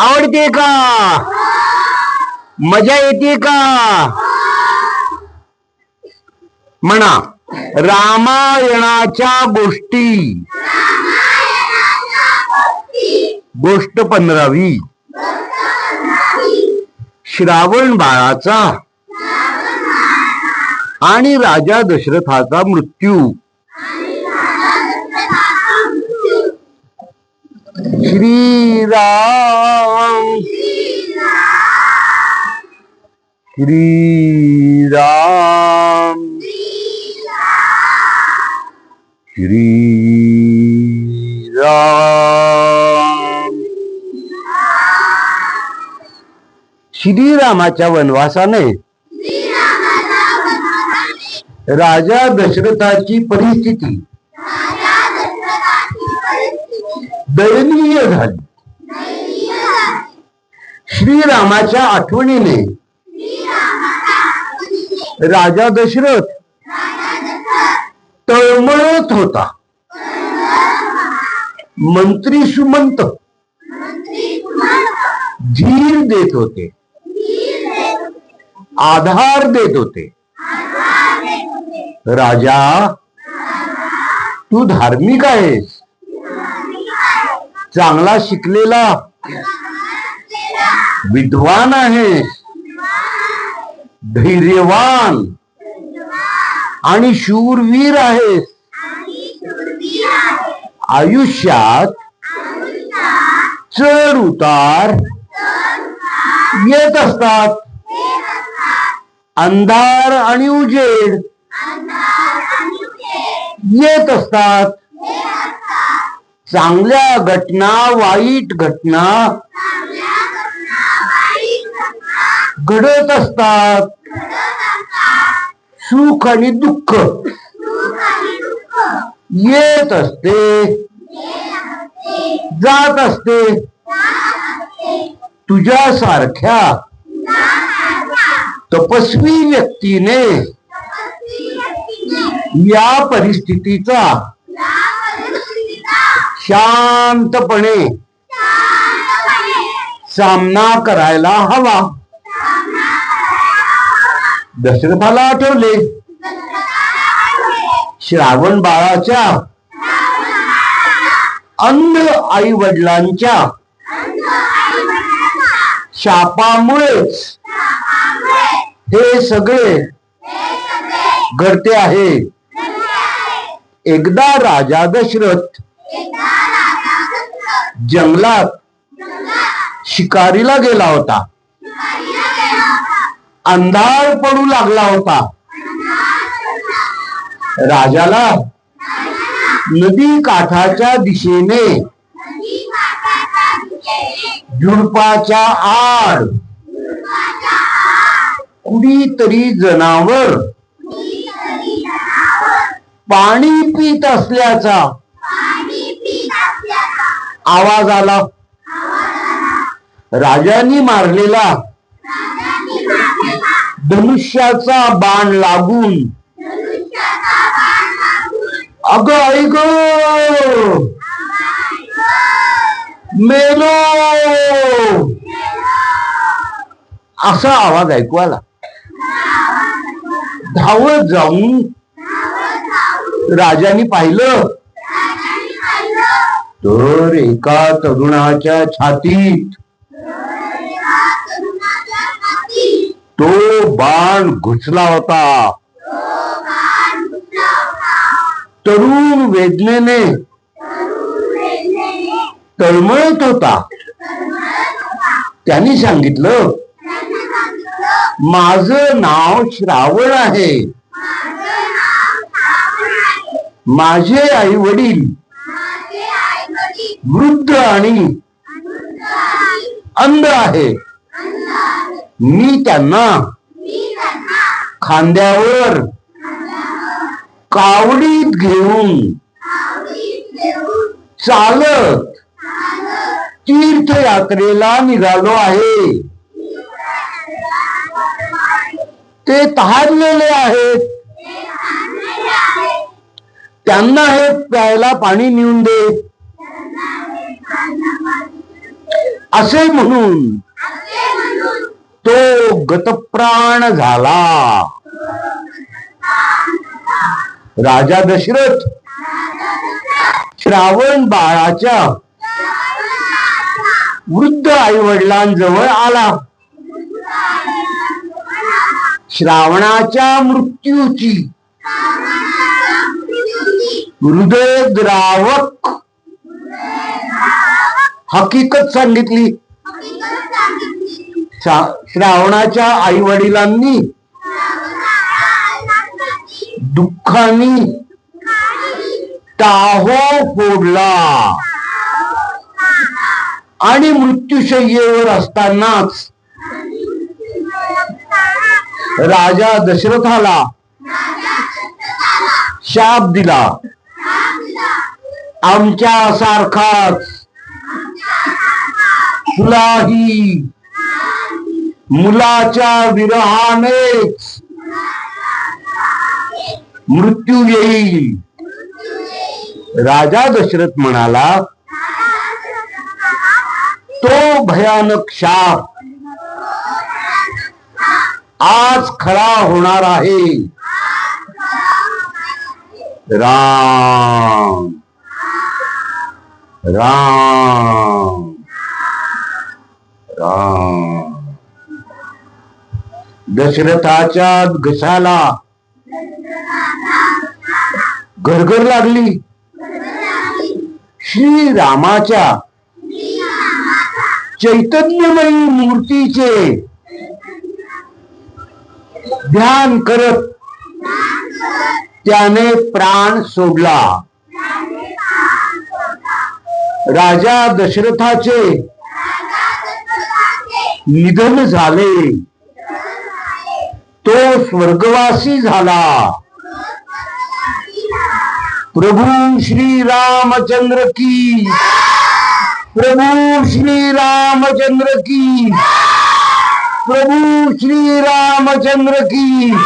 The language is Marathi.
आवडते का? मजा येते का? म्हणा रामायणाच्या गोष्टी. गोष्ट पंधरावी. श्रावण बाळाचा. आणि राजा दशरथाचा मृत्यू. श्रीराम. श्रीराम। श्रीराम। श्रीरामाच्या वनवासाने राजा दशरथाची परिस्थिती दयनीय झाली. श्रीरामाच्या आठवणीने राजा दशरथ तळमळत होता. मंत्री सुमंत धीर देत होते. आधार देत होते. राजा तू धार्मिक आहेस. चांगला शिकलेला. विद्वान आहेस. धैर्यवान. आणि शूरवीर आहेस आयुष्यात चढ उतार येत असतात. अंधार आणि उजेड येत असतात. चांगल्या घटना वाईट घटना घडत असतात. सुख आणि दुःख येत असते. जात असते. तुझ्यासारख्या तपस्वी व्यक्तीने या परिस्थितीचा शांतपणे सामना करायला हवा. दशरथाला आठवले. श्रावण बाळाच्या अंध आई वडिलांच्या शापामुळेच हे सगळे घडते आहे. एकदा राजा दशरथ जंगलात शिकारीला गेला होता. अंधार पडू लागला होता. राजाला नदी काठाच्या दिशेने झुडपाच्या आड कुणीतरी जनावर पाणी पित असल्याचा आवाज आला. राजांनी मारलेला धनुष्याचा बाण लागून. अग ऐक. मेलो. असा आवाज ऐकू आला. धावत जाऊन राजाने पाहिलं. तर एका तरुणाच्या छातीत तो बाण घुसला होता. तरुण वेदनेने तळमळत होता. त्यांनी सांगितलं माझं नाव श्रावण आहे. माझे आई वडील वृद्ध आणि अंध आहे. मी त्यांना खांद्यावर कावडीत घेऊन चालत तीर्थयात्रेला निघालो आहे. ते तहारलेले आहेत. त्यांना हे प्यायला पाणी नेऊन दे. असे म्हणून तो गतप्राण झाला. राजा दशरथ श्रावण बाळाच्या वृद्ध आई वडिलांजवळ आला. श्रावणाच्या मृत्यूची हृदयद्रावक हकीकत सांगितली. श्रावणाच्या आई वडिलांनी दुःखानी टाहो फोडला. आणि मृत्यूशय्येवर असतानाच राजा दशरथाला शाप दिला. आमच्या सारखाच तुलाही मुलाच्या विरहानेच मृत्यू येईल. राजा दशरथ म्हणाला तो भयानक शाप आज खरा होणार आहे. राम राम राम. दशरथाच्या घसाला घरघर लागली. श्री रामाच्या चैतन्यमयी मूर्तीचे ध्यान करत त्याने प्राण सोडला. राजा दशरथाचे निधन झाले. तो स्वर्गवासी झाला. प्रभू श्री रामचंद्र की. प्रभू श्री रामचंद्र की. प्रभू श्री रामचंद्र की.